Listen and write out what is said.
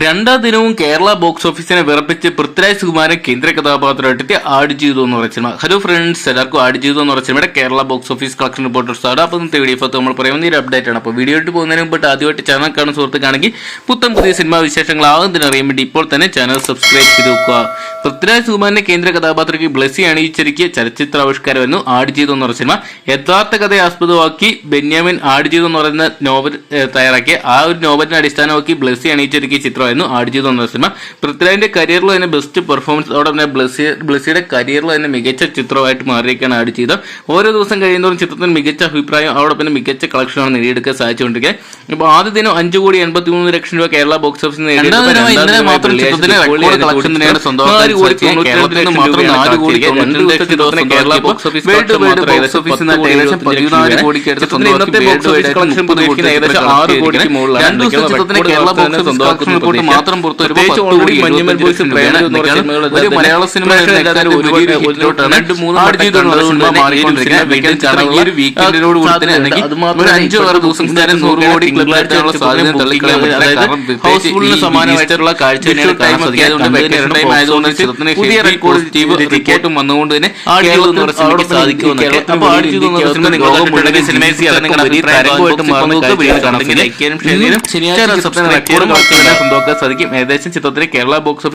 രണ്ടാം ദിനവും കേരള ബോക്സ് ഓഫീസിനെ വിറപ്പിച്ച് പൃഥ്വിരാജ് സുകുമാരൻ കേന്ദ്ര കഥാപാത്രമായിട്ട് ആഡ് ചെയ്തു എന്ന് പറയുന്ന സിനിമ. ഹലോ ഫ്രണ്ട്സ് എല്ലാവർക്കും ആഡ് ചെയ്തു എന്ന് പറയുന്നത് Kerala box office collection report start അപ്പോൾ ഇന്നത്തെ വീഡിയോ ഇപ്പോൾ നമ്മൾ പറയുന്ന ഒരു അപ്ഡേറ്റ് ആണ്. അപ്പോൾ വീഡിയോ ഇട്ട് പോകുന്നതിന് മുമ്പ് ആദ്യമായിട്ട് ചാനൽ കാണുന്ന സുഹൃത്തുക്കാണെങ്കിൽ പുത്തൻ പുതിയ സിനിമാ വിശേഷങ്ങൾ ആകുന്നതിന് അറിയാൻ വേണ്ടി ഇപ്പോൾ തന്നെ ചാനൽ സബ്സ്ക്രൈബ് ചെയ്ത് വെക്കുക. പൃഥ്വിരാജ് സുകുമാരന്റെ കേന്ദ്ര കഥാപാത്രയ്ക്ക് ബ്ലസ്സി അണിയിച്ചിരിക്കുക ചലച്ചിത്ര ആവിഷ്കാരമായിരുന്നു ആഡ് ചെയ്തു എന്ന് പറഞ്ഞ സിനിമ. യഥാർത്ഥ കഥയെ ആസ്പദമാക്കി ബെന്യാമിൻ ആഡ് ചെയ്തു എന്ന് പറയുന്ന നോവൽ തയ്യാറാക്കിയ ആ ഒരു നോവലിനെ അടിസ്ഥാനമാക്കി ബ്ലസ്സി അണിയിച്ചൊരുക്കിയ ചിത്രമായിരുന്നു ആഡ് ചെയ്തു എന്ന സിനിമ. പൃഥ്വിരാജിന്റെ കരിയറിൽ തന്നെ ബെസ്റ്റ് പെർഫോമൻസ് അതോടെ തന്നെ ബ്ലസ്സി ബ്ലസ്സിയുടെ കരിയറിൽ തന്നെ മികച്ച ചിത്രമായിട്ട് മാറിയിരിക്കുകയാണ് ആഡ് ചെയ്തത്. ഓരോ ദിവസം കഴിയുന്നതോറും ചിത്രത്തിന് മികച്ച അഭിപ്രായം അതോടൊപ്പം തന്നെ മികച്ച കളക്ഷനാണ് നേടിയെടുക്കാൻ സാധിച്ചുകൊണ്ടിരിക്കുന്നത്. അപ്പോൾ ആദ്യ ദിനം അഞ്ചു കോടി എൺപത്തി മൂന്ന് ലക്ഷം രൂപ കേരള ബോക്സ് ഓഫീസിൽ കേരള ബോക്സ് ഓഫീസ് ഏകദേശം ആറ് കോടിക്ക് മുകളിലാണ്. ബോക്സ് ഓഫീസ് കളക്ഷൻ മാത്രം പുറത്തു ഒരു മലയാള സിനിമ ഒരു കൂടി തന്നെ അല്ലെങ്കിൽ അത് മാത്രമല്ല ഒരു അഞ്ചോ ആറ് ദിവസം തന്നെ നൂറ് കോടി ക്ലബിലെത്താനുള്ള സാധ്യത തള്ളിക്കളയാൻ പറ്റില്ല. അതായത് കാരണം ഹൗസ്ഫുള്ളിന് സമാനമായിട്ടുള്ള കാഴ്ച ആയതുകൊണ്ട് പുതിയ റെക്കോർഡ് റിപ്പോർട്ടും വന്നുകൊണ്ട് തന്നെ സിനിമയെ മാറുന്ന സ്വന്തമാക്കാൻ സാധിക്കും ഏകദേശം ചിത്രത്തിന് കേരള ബോക്സ്